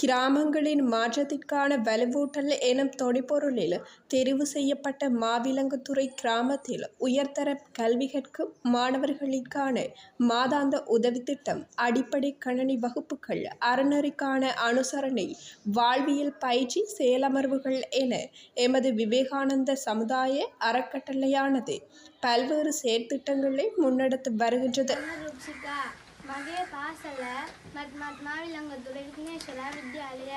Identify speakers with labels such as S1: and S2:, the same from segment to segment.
S1: கிராமங்களின் மாற்றத்திற்கான வலுவூட்டல் எனும் தொடிப்பொருளில் தெரிவு செய்யப்பட்ட மாவிலங்குத்துறை கிராமத்தில் உயர்தர கல்வி கற்கும் மாணவர்களுக்கான மாதாந்த உதவித்திட்டம் அடிப்படை கணனி வகுப்புகள் அறநெறிக்கான அனுசரணை வாழ்வியல் பயிற்சி செயலமர்வுகள் என எமது விவேகானந்த சமுதாய அறக்கட்டளையானது பல்வேறு செயற்திட்டங்களை முன்னெடுத்து வருகின்றது.
S2: மதிய பாசலை ಪರಮಾತ್ಮ ವಿಲಂಗದ್ದು ವಿಘ್ನೇಶ್ವರ ವಿದ್ಯಾಲಯ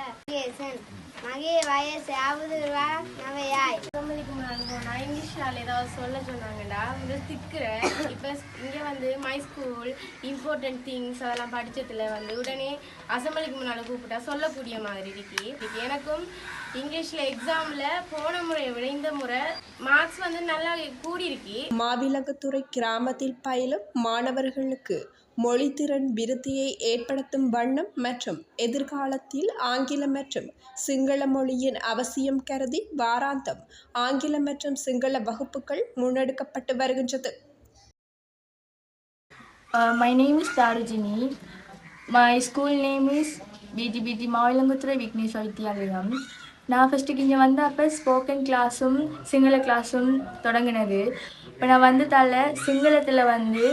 S2: மகே வயசாவது நவையாய்
S3: சோமதிக்கு முன்னாடி இங்கிலீஷ் இங்கிலீஷ்னால ஏதாவது சொல்ல சொன்னாங்கடா. இங்கே திக்கிறேன் இப்போ இங்கே வந்து மை ஸ்கூல் இம்பார்ட்டன்ட் திங்ஸ் அதெல்லாம் படித்ததில் வந்து உடனே அசம்பிளிக்கு முன்னால் கூப்பிட்டா சொல்லக்கூடிய மாதிரி இருக்கு. எனக்கும் இங்கிலீஷில் எக்ஸாமில் போன முறை விளைந்த முறை மார்க்ஸ் வந்து நல்லா கூடியிருக்கு.
S1: மாவிலகத்துறை கிராமத்தில் பயிலும் மாணவர்களுக்கு மொழித்திறன் விருத்தியை ஏற்படுத்தும் வண்ணம் மற்றும் எதிர்காலத்தில் ஆங்கிலம் மற்றும் சிங்கள மொழியின் அவசியம் கருதி வாராந்தம் ஆங்கிலம் மற்றும் சிங்கள வகுப்புகள் முன்னெடுக்கப்பட்டு வருகின்றது.
S4: My name is Tharujini my school name is PG PG மாவிலங்குத்துறை Vigneswara Vidyalayam நான் ஃபஸ்ட்டுக்கு இங்கே வந்த அப்போ ஸ்போக்கன் கிளாஸும் சிங்கள கிளாஸும் தொடங்கினது. இப்போ நான் வந்ததால் சிங்களத்தில் வந்து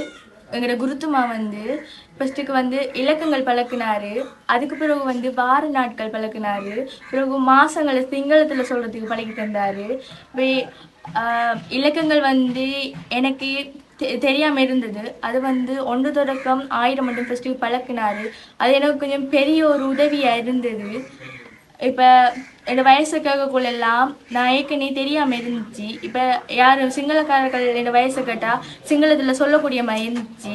S4: எங்களோட குருத்துமா வந்து ஃபஸ்ட்டுக்கு வந்து இலக்கங்கள் பழக்கினாரு. அதுக்கு பிறகு வந்து வார நாட்கள் பழக்கினாரு. பிறகு மாதங்களை சிங்களத்தில் சொல்கிறதுக்கு பழகி தந்தார். இப்போ இலக்கங்கள் வந்து எனக்கு தெ- தெரியாம இருந்தது. அது வந்து ஒன்று தொடக்கம் ஆயிரம் மட்டும் ஃபஸ்ட்டு பழக்கினாரு. அது எனக்கு கொஞ்சம் பெரிய ஒரு உதவியா இருந்தது. இப்போ என்னோட வயசு கேட்கக்குள்ளெல்லாம் நான் ஏற்கனவே தெரியாமல் இருந்துச்சு. இப்போ யார் சிங்களக்காரர்கள் என்னோட வயசை கேட்டால் சிங்களத்தில் சொல்லக்கூடிய மாதிரி இருந்துச்சு.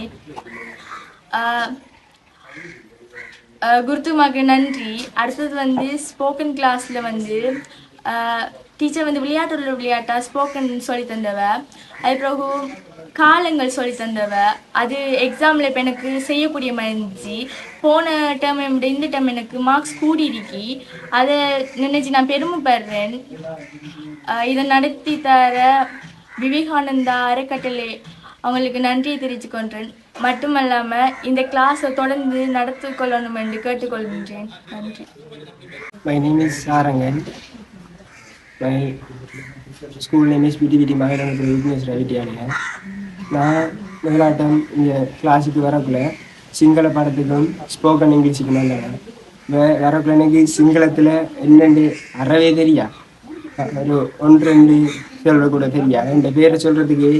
S4: குருத்துமாக்கு நன்றி. அடுத்தது வந்து ஸ்போக்கன் கிளாஸில் வந்து டீச்சர் வந்து விளையாட்டுள்ள விளையாட்டா ஸ்போக்கன் சொல்லி தந்தவ. அது பிறகு காலங்கள் சொல்லி தந்தவ. அது எக்ஸாமில் இப்போ எனக்கு செய்யக்கூடிய மாதிரி இருந்துச்சு. போன டேர்ம் விட இந்த டேர்ம் எனக்கு மார்க்ஸ் கூடிருக்கி அதை நினைச்சு நான் பெருமைப்படுறேன். இதை நடத்தி தர விவேகானந்தா அறக்கட்டளை அவங்களுக்கு நன்றியை தெரிவித்துக்கொண்டேன் மட்டுமல்லாமல் இந்த கிளாஸை தொடர்ந்து நடத்தி கொள்ளணும் என்று கேட்டுக்கொள்கின்றேன். நன்றி.
S5: My name is Sarangan my school name is பிடிபிடி மகிழனுக்கு விக்னேஸ் வித்யாலயா நான் முதலாட்டம் இங்கே கிளாஸுக்கு வரக்குள்ள சிங்கள படத்துக்கும் ஸ்போக்கன் இங்கிலீஷுக்கு வந்தேன் வே வரக்குள்ள எனக்கு சிங்களத்தில் என்னென்று அறவே தெரியா ஒரு ஒன்று ரெண்டு சொல்ல கூட தெரியா என் பேரை சொல்கிறதுக்கு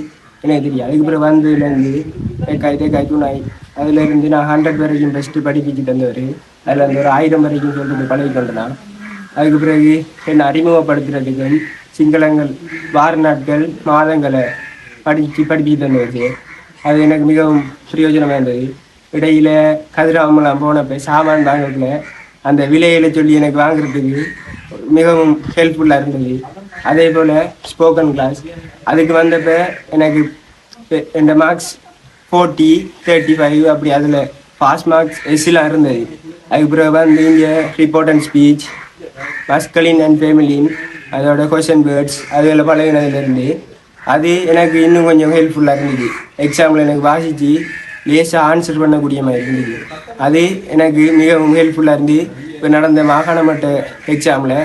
S5: எனக்கு தெரியும் அதுக்கு பிறகு வந்ததுலேருந்து தேக்காய் தேக்காய் துணாய் அதுலேருந்து நான் ஹண்ட்ரட் வரைக்கும் ஃபஸ்ட்டு படிப்பிச்சு தந்தவர் அதில் வந்து ஒரு ஆயிரம் வரைக்கும் சொல்கிறது பழகி கொண்டேன் அதுக்கு பிறகு என்னை அறிமுகப்படுத்துறதுக்கும் சிங்களங்கள் வார நாட்கள் மாதங்களை படித்து படிப்பிச்சு தந்தது அது எனக்கு மிகவும் பிரயோஜனமாக இருந்தது இடையில கதிராமலாம் போனப்போ சாமான் வாங்கக்குள்ள அந்த விலையில சொல்லி எனக்கு வாங்குறதுக்கு மிகவும் ஹெல்ப்ஃபுல்லாக இருந்தது. அதே போல் ஸ்போக்கன் கிளாஸ் அதுக்கு வந்தப்போ எனக்கு இந்த மார்க்ஸ் ஃபோர்ட்டி தேர்ட்டி ஃபைவ் அப்படி அதில் பாஸ் மார்க்ஸ் எஸ்லாம் இருந்தது. அதுக்கு பிறகு வந்து இங்கே report and speech masculine and feminine அதோட கொஷன் வேர்ட்ஸ் அதில் பழகினதுலேருந்து. அது எனக்கு இன்னும் கொஞ்சம் ஹெல்ப்ஃபுல்லாக இருந்தது. எக்ஸாமில் எனக்கு வாசித்து லேசாக ஆன்சர் பண்ணக்கூடிய மாதிரி இருந்தது. அது எனக்கு மிகவும் ஹெல்ப்ஃபுல்லாக இருந்து இப்போ நடந்த மாகாண மட்ட எக்ஸாமில்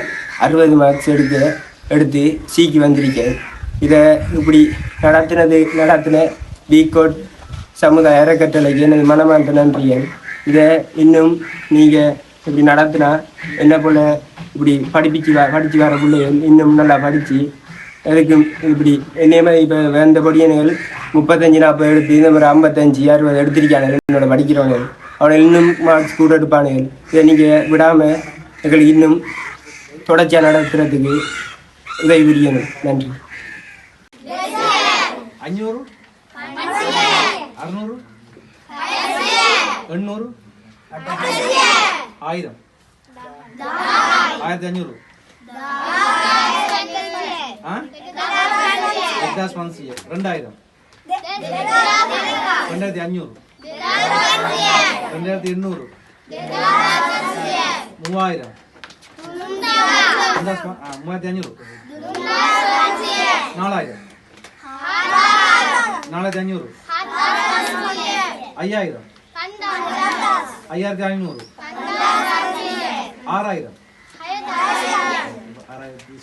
S5: அறுபது மார்க்ஸ் எடுக்க எடுத்து சீக்கி வந்திருக்கேன். இதை இப்படி நடத்தினது நடத்தின பீகோட் சமுதாய அறக்கட்டளைக்கு எனது மனமார்ந்த நன்றிகள். இதை இன்னும் நீங்கள் இப்படி நடத்தினா என்ன போல் இப்படி படிப்பிச்சு படித்து வர பிள்ளை இன்னும் நல்லா படித்து அதுக்கு இப்படி என்னைய மாதிரி இப்போ வேந்தபடியனுகள் முப்பத்தஞ்சு நாற்பது எடுத்து இந்த மாதிரி ஐம்பத்தஞ்சு அறுபது எடுத்திருக்காங்க என்னோட படிக்கிறவங்க. அவனை இன்னும் மார்க்ஸ் கூட எடுப்பானுங்க. இதை நீங்கள் விடாமல் எங்களுக்கு இன்னும் தொடர்ச்சியாக நடத்துறதுக்கு உதவி புரியணும். நன்றி.
S6: அஞ்சூறு அறுநூறு? எண்ணூறு? ആയിരം. ആയിരത്തി അഞ്ഞൂറ് രണ്ടായിരം. രണ്ടായിരത്തി അഞ്ഞൂറ് രണ്ടായിരത്തി എണ്ണൂറ്. മൂവായിരം. മൂവായിരത്തി അഞ്ഞൂറ് നാലായിരം. നാലായിരത്തി അഞ്ഞൂറ് അയ്യായിരം. അയ്യായിരത്തി അഞ്ഞൂറ്. ஆறாயிரம். ஆறாயிரத்தி